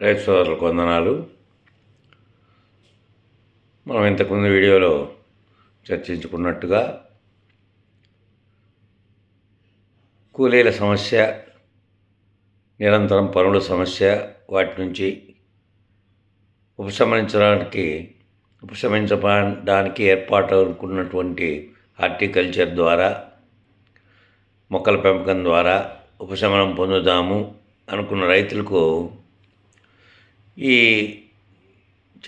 రైతు సోదరులకు వందనాలు. మనం ఇంతకుముందు వీడియోలో చర్చించుకున్నట్టుగా కూలీల సమస్య నిరంతరం పనుల సమస్య వాటి నుంచి ఉపశమనించడానికి ఉపశమించడానికి ఏర్పాటు అనుకున్నటువంటి హార్టికల్చర్ ద్వారా మొక్కల పెంపకం ద్వారా ఉపశమనం పొందుదాము అనుకున్న రైతులకు ఈ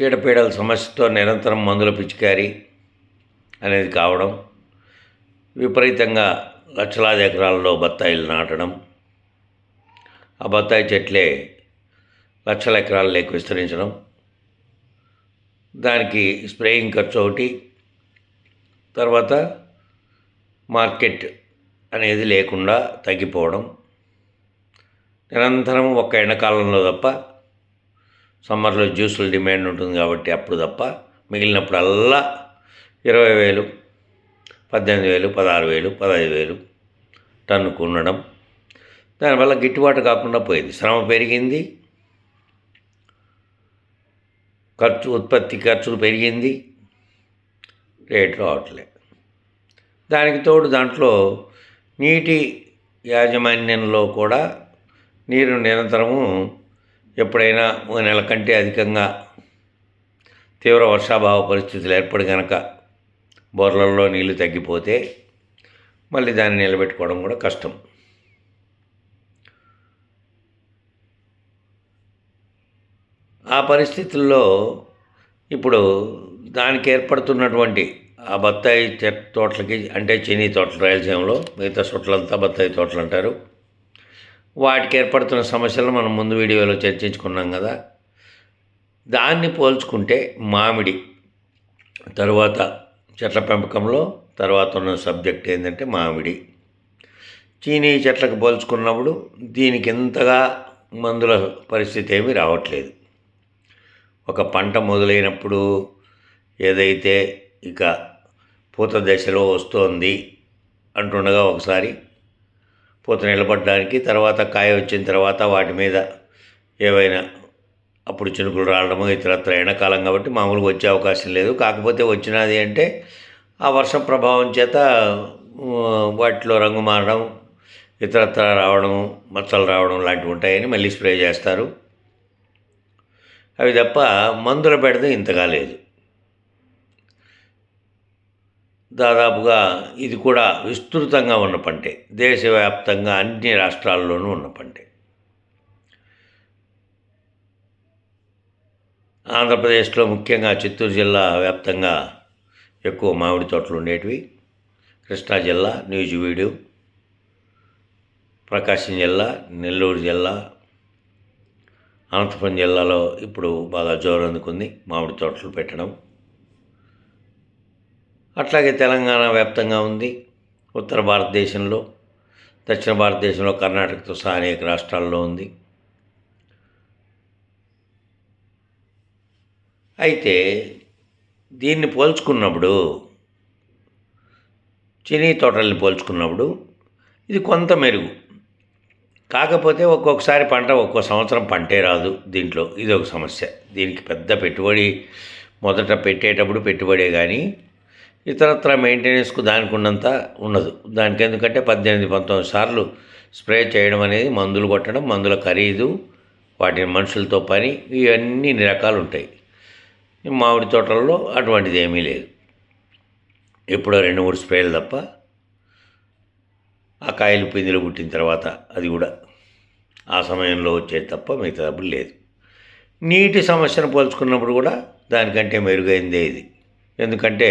చీడపీడల సమస్యతో నిరంతరం మందుల పిచికారీ అనేది కావడం విపరీతంగా లక్షలాది ఎకరాల్లో బత్తాయిలు నాటడం. ఆ బత్తాయి చెట్లే లక్షల ఎకరాల్లోకి విస్తరించడం. దానికి స్ప్రేయింగ్ ఖర్చు ఒకటి. తర్వాత మార్కెట్ అనేది లేకుండా తగ్గిపోవడం. నిరంతరం ఒక్క ఎండాకాలంలో తప్ప సమ్మర్లో జ్యూసుల డిమాండ్ ఉంటుంది కాబట్టి అప్పుడు తప్ప మిగిలినప్పుడల్లా ఇరవై వేలు పద్దెనిమిది వేలు పదహారు వేలు పదహైదు వేలు టన్నుకు ఉండడం. దానివల్ల గిట్టుబాటు కాకుండా పోయింది. శ్రమ పెరిగింది. ఖర్చు ఉత్పత్తి ఖర్చులు పెరిగింది. రేటు రావట్లే. దానికి తోడు దాంట్లో నీటి యాజమాన్యంలో కూడా నీరు నిరంతరము ఎప్పుడైనా ఒక నెల కంటే అధికంగా తీవ్ర వర్షాభావ పరిస్థితులు ఏర్పడి కనుక బోర్లల్లో నీళ్ళు తగ్గిపోతే మళ్ళీ దాన్ని నిలబెట్టుకోవడం కూడా కష్టం. ఆ పరిస్థితుల్లో ఇప్పుడు దానికి ఏర్పడుతున్నటువంటి ఆ బత్తాయి తోటలకి అంటే చినీ తోటలు రాయలసీమలో మిగతా చోట్లంతా బత్తాయి తోటలు అంటారు. వాటికి ఏర్పడుతున్న సమస్యలను మనం ముందు వీడియోలో చర్చించుకున్నాం కదా. దాన్ని పోల్చుకుంటే మామిడి తరువాత చెట్ల పెంపకంలో తర్వాత ఉన్న సబ్జెక్ట్ ఏంటంటే మామిడి. చీనీ చెట్లకు పోల్చుకున్నప్పుడు దీనికి ఇంతగా మందుల పరిస్థితి ఏమీ రావట్లేదు. ఒక పంట మొదలైనప్పుడు ఏదైతే ఇక పూత దశలో వస్తోంది అంటుండగా ఒకసారి పూత నిలబడడానికి తర్వాత కాయ వచ్చిన తర్వాత వాటి మీద ఏవైనా అప్పుడు చినుకులు రావడము ఇతరత్ర ఎండాకాలం కాబట్టి మామూలుగా వచ్చే అవకాశం లేదు. కాకపోతే వచ్చినది అంటే ఆ వర్షం ప్రభావం చేత వాటిలో రంగు మారడం ఇతరత్ర రావడం మచ్చలు రావడం లాంటివి ఉంటాయని మళ్ళీ స్ప్రే చేస్తారు. అవి తప్ప మందుల పెడితే ఇంతగా లేదు. దాదాపుగా ఇది కూడా విస్తృతంగా ఉన్న పంటే. దేశవ్యాప్తంగా అన్ని రాష్ట్రాల్లోనూ ఉన్న పంటే. ఆంధ్రప్రదేశ్లో ముఖ్యంగా చిత్తూరు జిల్లా వ్యాప్తంగా ఎక్కువ మామిడి తోటలు ఉండేటివి. కృష్ణా జిల్లా న్యూజివీడు ప్రకాశం జిల్లా నెల్లూరు జిల్లా అనంతపురం జిల్లాలో ఇప్పుడు బాగా జోరు అందుకుంది మామిడి తోటలు పెట్టడం. అట్లాగే తెలంగాణ వ్యాప్తంగా ఉంది. ఉత్తర భారతదేశంలో దక్షిణ భారతదేశంలో కర్ణాటకతో సహా అనేక రాష్ట్రాల్లో ఉంది. అయితే దీన్ని పోల్చుకున్నప్పుడు చినీ తోటల్ని పోల్చుకున్నప్పుడు ఇది కొంత మెరుగు. కాకపోతే ఒక్కొక్కసారి పంట ఒక్కో సంవత్సరం పంటే రాదు దీంట్లో. ఇది ఒక సమస్య. దీనికి పెద్ద పెట్టుబడి మొదట పెట్టేటప్పుడు పెట్టుబడే కానీ ఇతరత్ర మెయింటెనెన్స్కు దానికి ఉన్నంత ఉండదు దానికి ఎందుకంటే పద్దెనిమిది పంతొమ్మిది సార్లు స్ప్రే చేయడం అనేది మందులు కొట్టడం మందుల ఖరీదు వాటిని మనుషులతో పని ఇవన్నీ రకాలు ఉంటాయి మామిడి తోటల్లో అటువంటిది ఏమీ లేదు. ఎప్పుడో రెండు మూడు స్ప్రేలు తప్ప ఆ కాయలు పిందులు పుట్టిన తర్వాత అది కూడా ఆ సమయంలో వచ్చేది తప్ప మిగతాప్పుడు లేదు. నీటి సమస్యను పోల్చుకున్నప్పుడు కూడా దానికంటే మెరుగైందే ఇది. ఎందుకంటే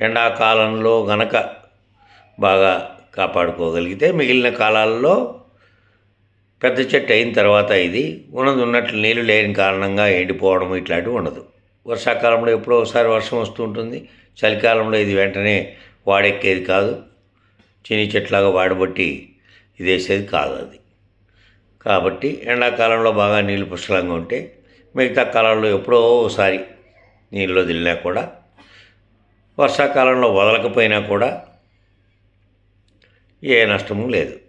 ఎండాకాలంలో గనక బాగా కాపాడుకోగలిగితే మిగిలిన కాలాల్లో పెద్ద చెట్టు అయిన తర్వాత ఇది ఉన్నది ఉన్నట్లు నీళ్ళు లేని కారణంగా ఎండిపోవడం ఇట్లాంటివి ఉండదు. వర్షాకాలంలో ఎప్పుడో ఒకసారి వర్షం వస్తూ ఉంటుంది. చలికాలంలో ఇది వెంటనే వాడెక్కేది కాదు. చిని చెట్లాగా వాడబట్టి ఇది వేసేది కాదు అది. కాబట్టి ఎండాకాలంలో బాగా నీళ్ళు పుష్కలంగా ఉంటే మిగతా కాలంలో ఎప్పుడో ఒకసారి నీళ్ళు వదిలినా కూడా వర్షాకాలంలో వదలకపోయినా కూడా ఏ నష్టము లేదు.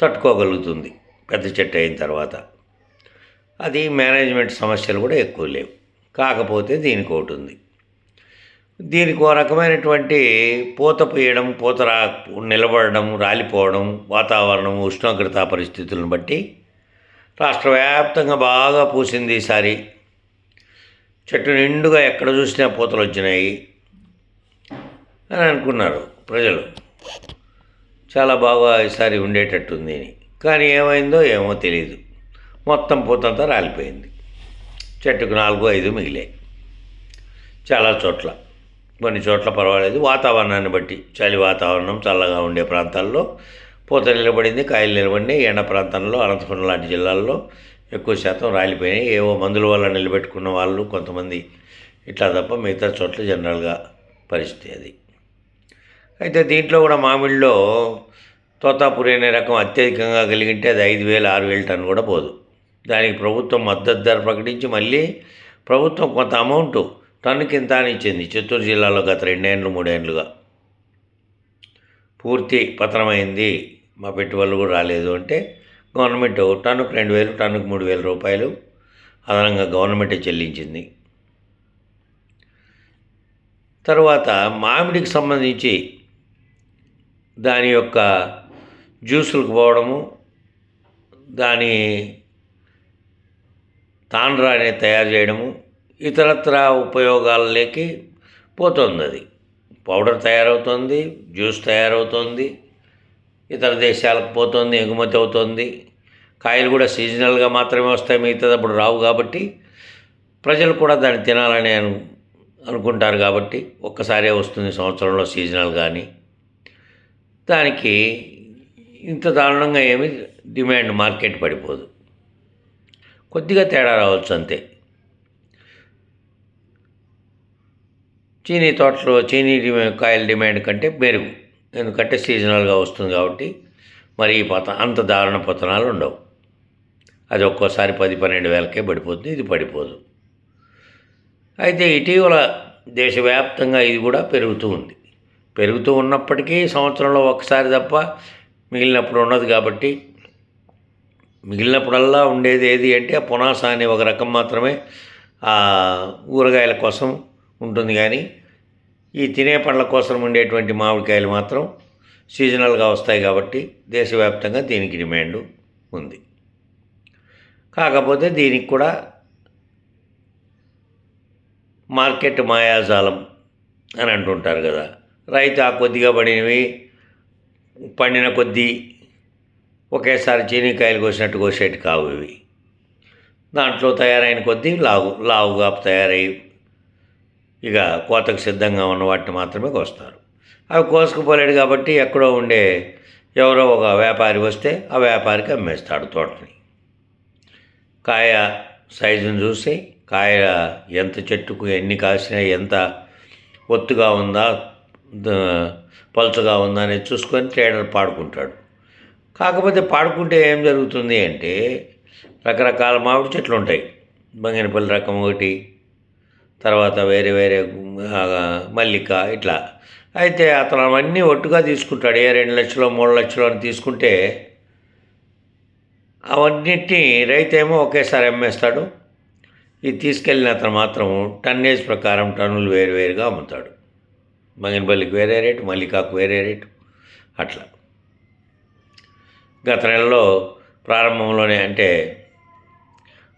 తట్టుకోగలుగుతుంది. పెద్ద చెట్టు అయిన తర్వాత. అది మేనేజ్మెంట్ సమస్యలు కూడా ఎక్కువ లేవు. కాకపోతే దీనికి ఒకటి ఉంది. దీనికి ఒక రకమైనటువంటి పూత పూయడం పూత రా నిలబడడం రాలిపోవడం వాతావరణం ఉష్ణోగ్రత పరిస్థితులను బట్టి రాష్ట్ర వ్యాప్తంగా బాగా పూసింది ఈసారి. చెట్టు నిండుగా ఎక్కడ చూసినా పూతలు వచ్చినాయి. అని అనుకున్నారు ప్రజలు. చాలా బాగా ఈసారి ఉండేటట్టుంది అని. కానీ ఏమైందో ఏమో తెలియదు మొత్తం పూతంతా రాలిపోయింది. చెట్టుకు నాలుగు ఐదు మిగిలాయి. చాలా చోట్ల. కొన్ని చోట్ల పర్వాలేదు. వాతావరణాన్ని బట్టి చలి వాతావరణం చల్లగా ఉండే ప్రాంతాల్లో పూత నిలబడింది కాయలు నిలబడినాయి. ఎండ ప్రాంతంలో అనంతపురం లాంటి జిల్లాల్లో ఎక్కువ శాతం రాలిపోయినాయి. ఏవో మందుల వల్ల నిలబెట్టుకున్న వాళ్ళు కొంతమంది ఇట్లా తప్ప మిగతా చోట్ల జనరల్గా పరిస్థితి అది. అయితే దీంట్లో కూడా మామిడిలో తోతాపురి అనే రకం అత్యధికంగా కలిగింటే అది ఐదు వేలు ఆరు వేలు టన్ కూడా పోదు. దానికి ప్రభుత్వం మద్దతు ధర ప్రకటించి మళ్ళీ ప్రభుత్వం కొంత అమౌంట్ టన్నుకి ఇంత అని ఇచ్చింది. చిత్తూరు జిల్లాలో గత రెండేండ్లు మూడేండ్లుగా. పూర్తి పతనమైంది. మా పెట్టుబడులు కూడా రాలేదు అంటే గవర్నమెంట్ టన్నుకు రెండు వేలు టన్నుకు మూడు వేల రూపాయలు అదనంగా గవర్నమెంటే చెల్లించింది. తర్వాత మామిడికి సంబంధించి దాని యొక్క జ్యూసులకు పోవడము దాని తాండ్రా అనేది తయారు చేయడము ఇతరత్ర ఉపయోగాలలోకి పోతుంది అది. పౌడర్ తయారవుతుంది జ్యూస్ తయారవుతుంది ఇతర దేశాలకు పోతుంది ఎగుమతి అవుతుంది. కాయలు కూడా సీజనల్గా మాత్రమే వస్తాయి మిగతాదప్పుడు రావు కాబట్టి ప్రజలు కూడా దాన్ని తినాలని అను అనుకుంటారు కాబట్టి ఒక్కసారే వస్తుంది సంవత్సరంలో సీజనల్ కానీ. దానికి ఇంత దారుణంగా ఏమి డిమాండ్ మార్కెట్ పడిపోదు. కొద్దిగా తేడా రావచ్చు అంతే. చీనీ తోటలో చీనీ డిమాండ్ కాయల డిమాండ్ కంటే మెరుగు ఎందుకంటే సీజనల్గా వస్తుంది కాబట్టి మరి ఈ పత అంత దారుణ పతనాలు ఉండవు. అది ఒక్కోసారి పది పన్నెండు వేలకే పడిపోతుంది ఇది పడిపోదు. అయితే ఇటీవల దేశవ్యాప్తంగా ఇది కూడా పెరుగుతూ ఉంది. పెరుగుతూ ఉన్నప్పటికీ సంవత్సరంలో ఒకసారి తప్ప మిగిలినప్పుడు ఉండదు కాబట్టి మిగిలినప్పుడల్లా ఉండేది ఏది అంటే పునాస అనే ఒక రకం మాత్రమే ఊరగాయల కోసం ఉంటుంది కానీ ఈ తినే పండ్ల కోసం ఉండేటువంటి మామిడికాయలు మాత్రం సీజనల్గా వస్తాయి కాబట్టి దేశవ్యాప్తంగా దీనికి డిమాండ్ ఉంది. కాకపోతే దీనికి కూడా మార్కెట్ మాయాజాలం అని అంటుంటారు కదా. రైతు ఆ కొద్దిగా పడినవి పండిన కొద్దీ ఒకేసారి చీనీకాయలు కోసినట్టు కోసేటి కావు ఇవి. దాంట్లో తయారైన కొద్దీ లావు లావుగా తయారై ఇక కోతకు సిద్ధంగా ఉన్న వాటిని మాత్రమే కోస్తారు. అవి కోసుకుపోలేడు కాబట్టి ఎక్కడో ఉండే ఎవరో ఒక వ్యాపారి వస్తే ఆ వ్యాపారికి అమ్మేస్తాడు తోటని. కాయ సైజును చూసి కాయ ఎంత చెట్టుకు ఎన్ని కాసినా ఎంత ఒత్తుగా ఉందా పలుచగా ఉందని చూసుకొని ట్రేడర్ పాడుకుంటాడు. కాకపోతే పాడుకుంటే ఏం జరుగుతుంది అంటే రకరకాల మామిడి చెట్లు ఉంటాయి. బంగినపల్లి రకం ఒకటి తర్వాత వేరే వేరే మల్లిక ఇట్లా. అయితే అతను అవన్నీ ఒట్టుగా తీసుకుంటాడు. ఏ రెండు లక్షలు మూడు లక్షలు అని తీసుకుంటే అవన్నిటినీ రైతేమో ఒకేసారి అమ్మేస్తాడు. ఇది తీసుకెళ్ళిన అతను మాత్రం టన్నేజ్ ప్రకారం టన్నులు వేరు వేరుగా అమ్ముతాడు. మంగనపల్లికి వేరే రేటు మల్లికాకు వేరే రేటు అట్లా. గత నెలలో ప్రారంభంలోనే అంటే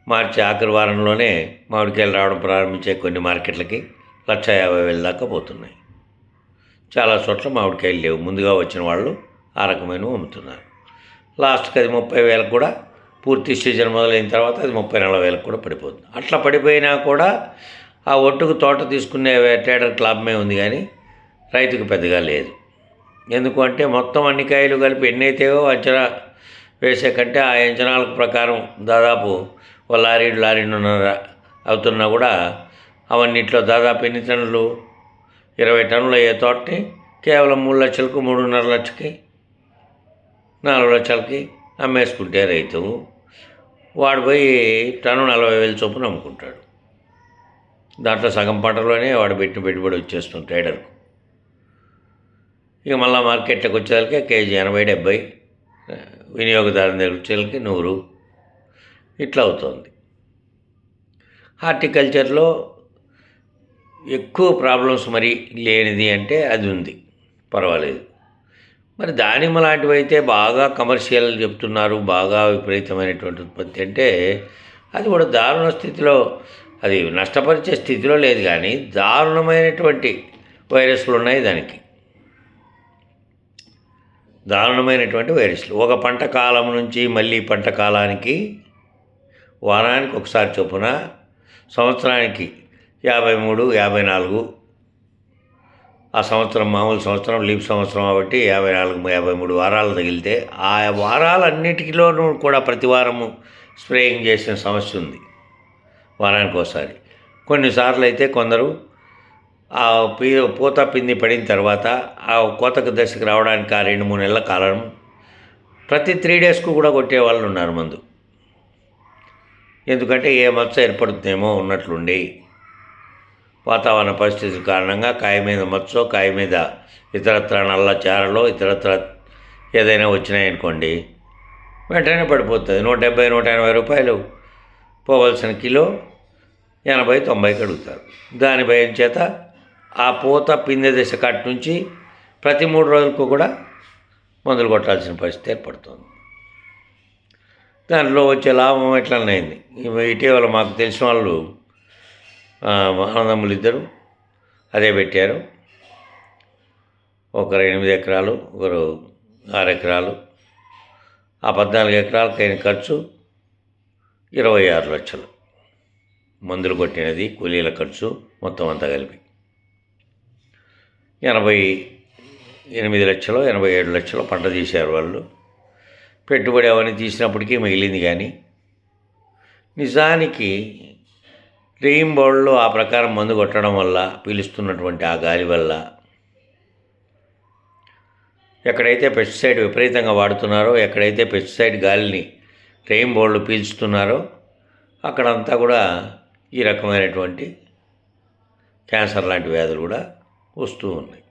మార్చి ఆఖరి వారంలోనే మామిడికాయలు రావడం ప్రారంభించే కొన్ని మార్కెట్లకి. లక్ష యాభై వేల దాకా పోతున్నాయి. చాలా చోట్ల మామిడికాయలు లేవు. ముందుగా వచ్చిన వాళ్ళు ఆ రకమైనవి అమ్ముతున్నారు. లాస్ట్కి అది ముప్పై వేలకు కూడా పూర్తి సీజన్ మొదలైన తర్వాత అది ముప్పై నలభై వేలకు కూడా పడిపోతుంది. అట్లా పడిపోయినా కూడా ఆ ఒట్టుకు తోట తీసుకునే ట్రేడర్ లాభమే ఉంది కానీ రైతుకు పెద్దగా లేదు. ఎందుకు అంటే మొత్తం అన్ని కాయలు కలిపి ఎన్నైతేవో అంచనా వేసే కంటే ఆ అంచనాల ప్రకారం దాదాపు ఓ లారీ లారీన్నర అవుతున్నా కూడా అవన్నిట్లో దాదాపు ఎన్ని టన్నులు? ఇరవై టన్నులు అయ్యే తోటని కేవలం మూడు లక్షలకు మూడున్నర లక్షకి నాలుగు లక్షలకి అమ్మేసుకుంటే రైతు వాడు పోయి టన్ను నలభై వేలు చొప్పున అమ్ముకుంటాడు. దాంట్లో సగం పంటలోనే వాడు పెట్టిన పెట్టుబడి వచ్చేస్తుంది ట్రేడర్కు ఇక మళ్ళీ మార్కెట్లోకి వచ్చేసరికి కేజీ ఎనభై డెబ్బై వినియోగదారుని దగ్గర వచ్చేసరికి నూరు. ఇట్లా అవుతుంది. హార్టికల్చర్లో ఎక్కువ ప్రాబ్లమ్స్ మరి లేనిది అంటే అది ఉంది. పర్వాలేదు. మరి దానిమ్మ లాంటివి అయితే బాగా కమర్షియల్ చెప్తున్నారు బాగా విపరీతమైనటువంటి ఉత్పత్తి అంటే అది కూడా దారుణ స్థితిలో అది నష్టపరిచే స్థితిలో లేదు కానీ దారుణమైనటువంటి వైరస్లు ఉన్నాయి దానికి. దారుణమైనటువంటి వైరస్లు. ఒక పంట కాలం నుంచి మళ్ళీ పంట కాలానికి వారానికి ఒకసారి చొప్పున సంవత్సరానికి యాభై మూడు యాభై నాలుగు ఆ సంవత్సరం మామూలు సంవత్సరం లీప్ సంవత్సరం కాబట్టి యాభై నాలుగు యాభై మూడు వారాలు తగిలితే ఆ వారాలన్నిటిలోనూ కూడా ప్రతి వారము స్ప్రేయింగ్ చేసిన సమస్య ఉంది. వారానికి ఒకసారి కొన్నిసార్లు అయితే కొందరు ఆ పీ పూత పిండి పడిన తర్వాత ఆ కోతకు దశకు రావడానికి ఆ రెండు మూడు నెలల కాలం ప్రతి త్రీ డేస్కు కూడా కొట్టే వాళ్ళు ఉన్నారు మందు. ఎందుకంటే ఏ మచ్చ ఏర్పడుతుందేమో ఉన్నట్లుండి వాతావరణ పరిస్థితుల కారణంగా కాయ మీద మచ్చో కాయ మీద ఇతరత్ర నల్ల చారలో ఇతరత్ర ఏదైనా వచ్చినాయనుకోండి వెంటనే పడిపోతుంది. నూట డెబ్బై నూట ఎనభై రూపాయలు పోవలసిన కిలో ఎనభై తొంభైకి అడుగుతారు. దాని భయం చేత ఆ పూత పిందె దశ కట్ నుంచి ప్రతి మూడు రోజులకు కూడా మందులు కొట్టాల్సిన పరిస్థితి ఏర్పడుతుంది. దాంట్లో వచ్చే లాభం ఎట్లనైంది ఇటీవల మాకు తెలిసిన వాళ్ళు ఆనందములు ఇద్దరు అదే పెట్టారు. ఒకరు ఎనిమిది ఎకరాలు ఒకరు ఆరు ఎకరాలు. ఆ పద్నాలుగు ఎకరాలకు అయిన ఖర్చు ఇరవై ఆరు లక్షలు. మందులు కొట్టినది కూలీల ఖర్చు మొత్తం అంతా కలిపి. ఎనభై ఎనిమిది లక్షలు ఎనభై ఏడు లక్షలు పంట తీశారు వాళ్ళు. పెట్టుబడి అవన్నీ తీసినప్పటికీ మిగిలింది కానీ నిజానికి రెయిన్ బౌల్లో ఆ ప్రకారం మందు కొట్టడం వల్ల పీలుస్తున్నటువంటి ఆ గాలి వల్ల ఎక్కడైతే పెస్టిసైడ్ విపరీతంగా వాడుతున్నారో ఎక్కడైతే పెస్టిసైడ్ గాలిని రెయిన్ బౌళ్ళు పీల్చుతున్నారో అక్కడంతా కూడా ఈ రకమైనటువంటి క్యాన్సర్ లాంటి వ్యాధులు కూడా వస్తూ ఉన్నాయి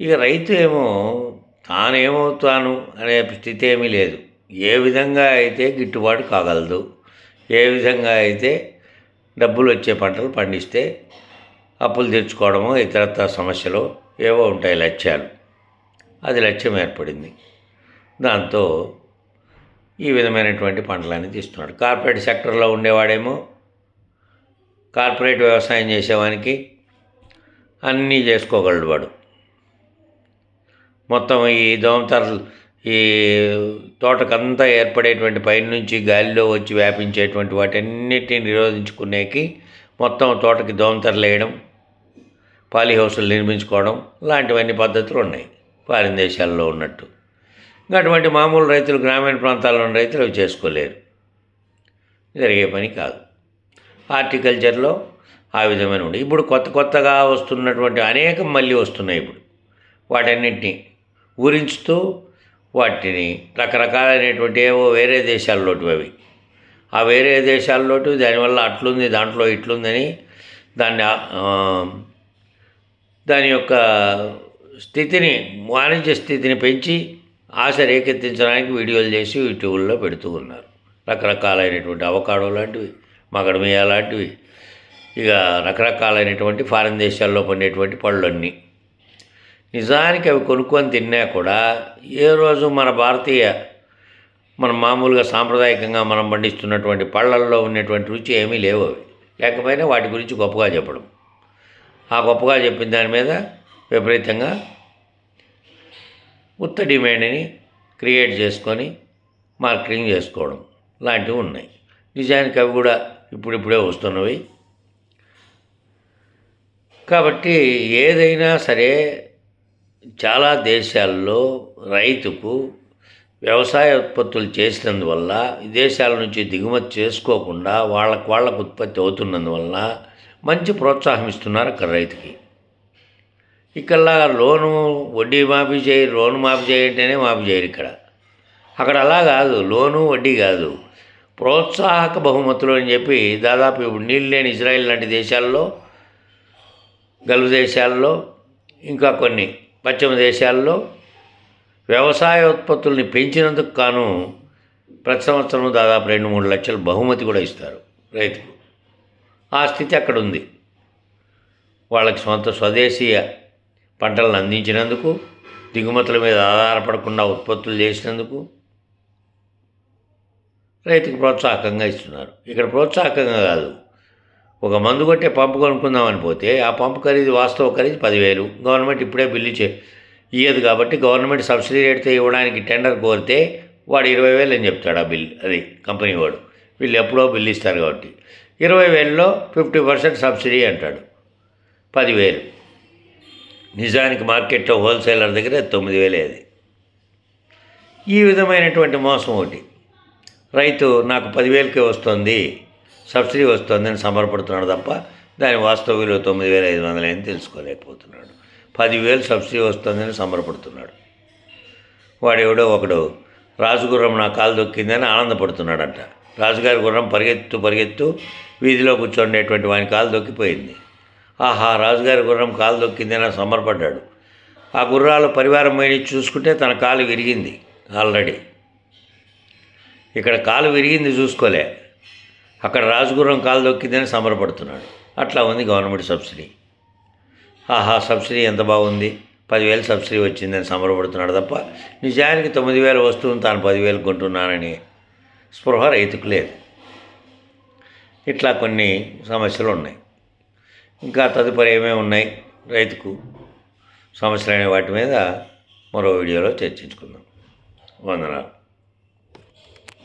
ఇక రైతు ఏమో తానేమవుతాను అనే స్థితి ఏమీ లేదు. ఏ విధంగా అయితే గిట్టుబాటు కాగలదు ఏ విధంగా అయితే డబ్బులు వచ్చే పంటలు పండిస్తే అప్పులు తెచ్చుకోవడము ఇతరత్ర సమస్యలు ఏవో ఉంటాయి లక్ష్యాలు. అది లక్ష్యం ఏర్పడింది. దాంతో ఈ విధమైనటువంటి పంటలన్నీ తీస్తున్నాడు. కార్పొరేట్ సెక్టర్లో ఉండేవాడేమో కార్పొరేట్ వ్యవసాయం చేసేవానికి అన్నీ చేసుకోగలడు వాడు. మొత్తం ఈ దోమతరలు ఈ తోటకంతా ఏర్పడేటువంటి పైన నుంచి గాలిలో వచ్చి వ్యాపించేటువంటి వాటన్నిటిని నిరోధించుకునేకి మొత్తం తోటకి దోమతరలు వేయడం పాలీహౌసులు నిర్మించుకోవడం లాంటివన్నీ పద్ధతులు ఉన్నాయి ఫారిన్ దేశాల్లో ఉన్నట్టు. ఇంకా అటువంటి మామూలు రైతులు గ్రామీణ ప్రాంతాల్లో ఉన్న రైతులు అవి చేసుకోలేరు. జరిగే పని కాదు. హార్టికల్చర్లో ఆ విధమైన ఉండే. ఇప్పుడు కొత్త కొత్తగా వస్తున్నటువంటి అనేకం మళ్ళీ వస్తున్నాయి ఇప్పుడు. వాటన్నింటినీ ఊరించుతూ వాటిని రకరకాలైనటువంటి ఏవో వేరే దేశాల్లోటివి అవి. ఆ వేరే దేశాల్లోటి దానివల్ల అట్లుంది దాంట్లో ఇట్లుందని దాన్ని దాని యొక్క స్థితిని వాణిజ్య స్థితిని పెంచి ఆశ రేకెత్తించడానికి వీడియోలు చేసి యూట్యూబ్లో పెడుతూ ఉన్నారు. రకరకాలైనటువంటి అవకాడో లాంటివి మగడమియా లాంటివి ఇక రకరకాలైనటువంటి ఫారిన్ దేశాల్లో పండేటువంటి పళ్ళన్నీ. నిజానికి అవి కొనుక్కొని తిన్నా కూడా ఏ రోజు మన భారతీయ మన మామూలుగా సాంప్రదాయకంగా మనం పండిస్తున్నటువంటి పళ్ళల్లో ఉన్నటువంటి రుచి ఏమీ లేవు అవి. లేకపోయినా వాటి గురించి గొప్పగా చెప్పడం. ఆ గొప్పగా చెప్పిన దాని మీద విపరీతంగా ఉత్త డిమాండ్ని క్రియేట్ చేసుకొని మార్కెటింగ్ చేసుకోవడం లాంటివి ఉన్నాయి. నిజానికి అవి కూడా ఇప్పుడిప్పుడే వస్తున్నవి. కాబట్టి ఏదైనా సరే చాలా దేశాల్లో రైతుకు వ్యవసాయ ఉత్పత్తులు చేసినందువల్ల విదేశాల నుంచి దిగుమతి చేసుకోకుండా వాళ్ళకు వాళ్ళకు ఉత్పత్తి అవుతున్నందువల్ల మంచి ప్రోత్సాహం ఇస్తున్నారు అక్కడ రైతుకి. ఇక్కడలా లోను వడ్డీ మాఫీ చేయరు లోను మాఫీ చేయంటేనే మాఫీ చేయరు ఇక్కడ. అక్కడ అలా కాదు లోను వడ్డీ కాదు. ప్రోత్సాహక బహుమతులు అని చెప్పి దాదాపు ఇప్పుడు నీళ్ళు లేని ఇజ్రాయిల్ లాంటి దేశాల్లో గల్ఫ్ దేశాల్లో ఇంకా కొన్ని పశ్చిమ దేశాల్లో వ్యవసాయ ఉత్పత్తుల్ని పెంచినందుకు కాను ప్రతి సంవత్సరం దాదాపు రెండు మూడు లక్షలు బహుమతి కూడా ఇస్తారు రైతుకు ఆ స్థితి అక్కడ ఉంది వాళ్ళకి సొంత స్వదేశీయ పంటలను అందించినందుకు దిగుమతుల మీద ఆధారపడకుండా ఉత్పత్తులు చేసినందుకు రైతుకు ప్రోత్సాహకంగా ఇస్తున్నారు. ఇక్కడ ప్రోత్సాహకంగా కాదు ఒక మందు కొట్టే పంపు కొనుక్కుందామని పోతే ఆ పంపు ఖరీదు వాస్తవ ఖరీదు పదివేలు. గవర్నమెంట్ ఇప్పుడే బిల్లు చే ఇయ్యదు కాబట్టి గవర్నమెంట్ సబ్సిడీ రేట్తో ఇవ్వడానికి టెండర్ కోరితే వాడు ఇరవై వేలు అని చెప్తాడు ఆ బిల్ అది కంపెనీ వాడు. వీళ్ళు ఎప్పుడో బిల్లు ఇస్తారు కాబట్టి. ఇరవై వేలలో ఫిఫ్టీ పర్సెంట్ సబ్సిడీ అంటాడు. పదివేలు. నిజానికి మార్కెట్లో హోల్సేలర్ దగ్గర తొమ్మిది వేలే అది. ఈ విధమైనటువంటి మోసం ఒకటి. రైతు నాకు పదివేలకే వస్తుంది సబ్సిడీ వస్తుందని సమర్పడుతున్నాడు తప్ప దాని వాస్తవ విలువ తొమ్మిది వేల ఐదు వందలు అని తెలుసుకోలేకపోతున్నాడు. పదివేలు సబ్సిడీ వస్తుందని సమర్పడుతున్నాడు. వాడెవడో ఒకడు. రాజుగుర్రం నా కాలు దొక్కిందని ఆనందపడుతున్నాడంట. రాజుగారి గుర్రం పరిగెత్తు పరిగెత్తు వీధిలో కూర్చోండేటువంటి వాని కాలు దొక్కిపోయింది. ఆహా రాజుగారి గుర్రం కాలు దొక్కిందని సమర్పడ్డాడు. ఆ గుర్రాలు పరివారం పోయి చూసుకుంటే తన కాలు విరిగింది. ఆల్రెడీ. ఇక్కడ కాలు విరిగింది చూసుకోలే. అక్కడ రాజుగుర్రం కాలు దొక్కిందని సంబరపడుతున్నాడు. అట్లా ఉంది గవర్నమెంట్ సబ్సిడీ. ఆహా సబ్సిడీ ఎంత బాగుంది? పదివేలు సబ్సిడీ వచ్చిందని సంబరపడుతున్నాడు తప్ప నిజానికి తొమ్మిది వేల వస్తువును తాను పదివేలు కొంటున్నానని స్పృహ రైతుకు లేదు. ఇట్లా కొన్ని సమస్యలు ఉన్నాయి. ఇంకా తదుపరి ఏమేమి ఉన్నాయి? రైతుకు సమస్యలు అనే వాటి మీద మరో వీడియోలో చర్చించుకుందాం. వందనాలు.